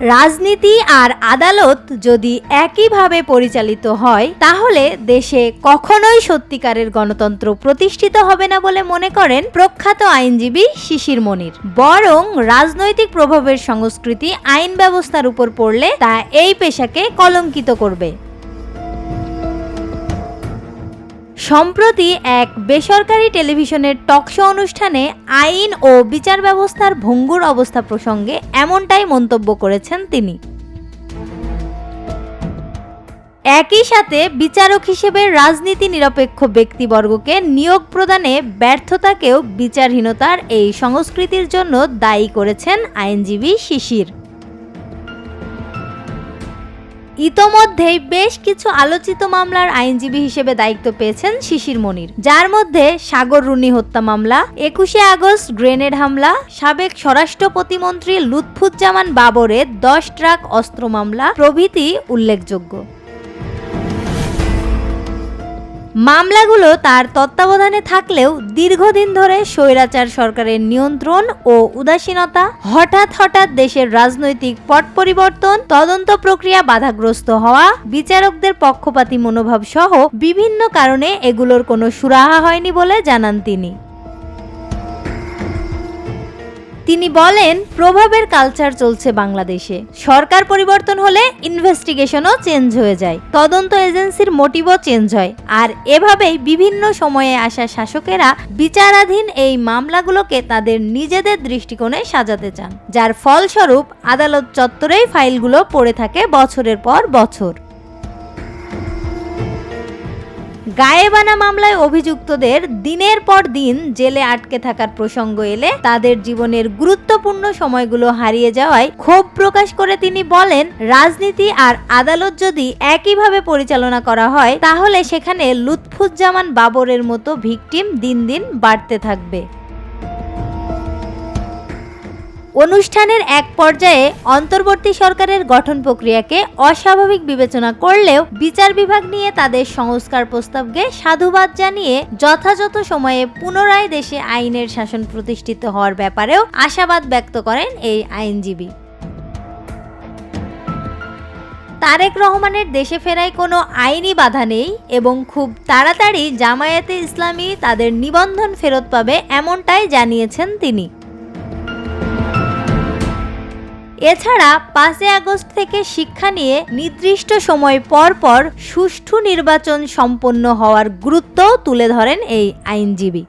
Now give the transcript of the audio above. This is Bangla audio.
রাজনীতি আর আদালত যদি একইভাবে পরিচালিত হয়, তাহলে দেশে কখনোই সত্যিকারের গণতন্ত্র প্রতিষ্ঠিত হবে না বলে মনে করেন প্রখ্যাত আইনজীবী শিশির মনির। বরং রাজনৈতিক প্রভাবের সংস্কৃতি আইন ব্যবস্থার উপর পড়লে তা এই পেশাকে কলঙ্কিত করবে। সম্প্রতি এক বেসরকারি টেলিভিশনের টকশো অনুষ্ঠানে আইন ও বিচার ব্যবস্থার ভঙ্গুর অবস্থা প্রসঙ্গে এমনটাই মন্তব্য করেছেন তিনি। একই সাথে বিচারক হিসেবে রাজনীতি নিরপেক্ষ ব্যক্তিবর্গকে নিয়োগ প্রদানে ব্যর্থতাকেও বিচারহীনতার এই সংস্কৃতির জন্য দায়ী করেছেন আইনজীবী শিশির। ইতোমধ্যেই বেশ কিছু আলোচিত মামলার আইনজীবী হিসেবে দায়িত্ব পেয়েছেন শিশির মনির। যার মধ্যে সাগর রুনি হত্যা মামলা, একুশে আগস্ট গ্রেনেড হামলা, সাবেক স্বরাষ্ট্র প্রতিমন্ত্রী লুৎফুজ্জামান বাবরের দশ ট্রাক অস্ত্র মামলা প্রভৃতি উল্লেখযোগ্য। মামলাগুলো তার তত্ত্বাবধানে থাকলেও দীর্ঘদিন ধরে স্বৈরাচার সরকারের নিয়ন্ত্রণ ও উদাসীনতা, হঠাৎ হঠাৎ দেশের রাজনৈতিক পট পরিবর্তন, তদন্ত প্রক্রিয়া বাধাগ্রস্ত হওয়া, বিচারকদের পক্ষপাতী মনোভাব সহ বিভিন্ন কারণে এগুলোর কোনো সুরাহা হয়নি বলে জানান তিনি। তিনি বলেন, প্রভাবের কালচার চলছে বাংলাদেশে। সরকার পরিবর্তন হলে ইনভেস্টিগেশনও চেঞ্জ হয়ে যায়। তদন্ত এজেন্সির মোটিভও চেঞ্জ হয়। আর এভাবেই বিভিন্ন সময়ে আসা শাসকেরা বিচারাধীন এই মামলাগুলোকে তাদের নিজেদের দৃষ্টিকোণে সাজাতে চান। যার ফলস্বরূপ আদালত চত্বরেই ফাইলগুলো পড়ে থাকে বছরের পর বছর। গায়েবানা মামলায় অভিযুক্তদের দিনের পর দিন জেলে আটকে থাকার প্রসঙ্গ এলে তাদের জীবনের গুরুত্বপূর্ণ সময়গুলো হারিয়ে যাওয়ায় ক্ষোভ প্রকাশ করে তিনি বলেন, রাজনীতি আর আদালত যদি একইভাবে পরিচালনা করা হয়, তাহলে সেখানে লুৎফুজ্জামান বাবরের মতো ভিকটিম দিন দিন বাড়তে থাকবে। অনুষ্ঠানের এক পর্যায়ে অন্তর্বর্তী সরকারের গঠন প্রক্রিয়াকে অস্বাভাবিক বিবেচনা করলেও বিচার বিভাগ নিয়ে তাদের সংস্কার প্রস্তাবকে সাধুবাদ জানিয়ে যথাযথ সময়ে পুনরায় দেশে আইনের শাসন প্রতিষ্ঠিত হওয়ার ব্যাপারেও আশাবাদ ব্যক্ত করেন এই আইনজীবী। তারেক রহমানের দেশে ফেরায় কোনো আইনি বাধা নেই এবং খুব তাড়াতাড়ি জামায়াতে ইসলামী তাদের নিবন্ধন ফেরত পাবে এমনটাই জানিয়েছেন তিনি। এছাড়া পাঁচই আগস্ট থেকে শিক্ষা নিয়ে নির্দিষ্ট সময় পর পর সুষ্ঠু নির্বাচন সম্পন্ন হওয়ার গুরুত্বও তুলে ধরেন এই আইনজীবী।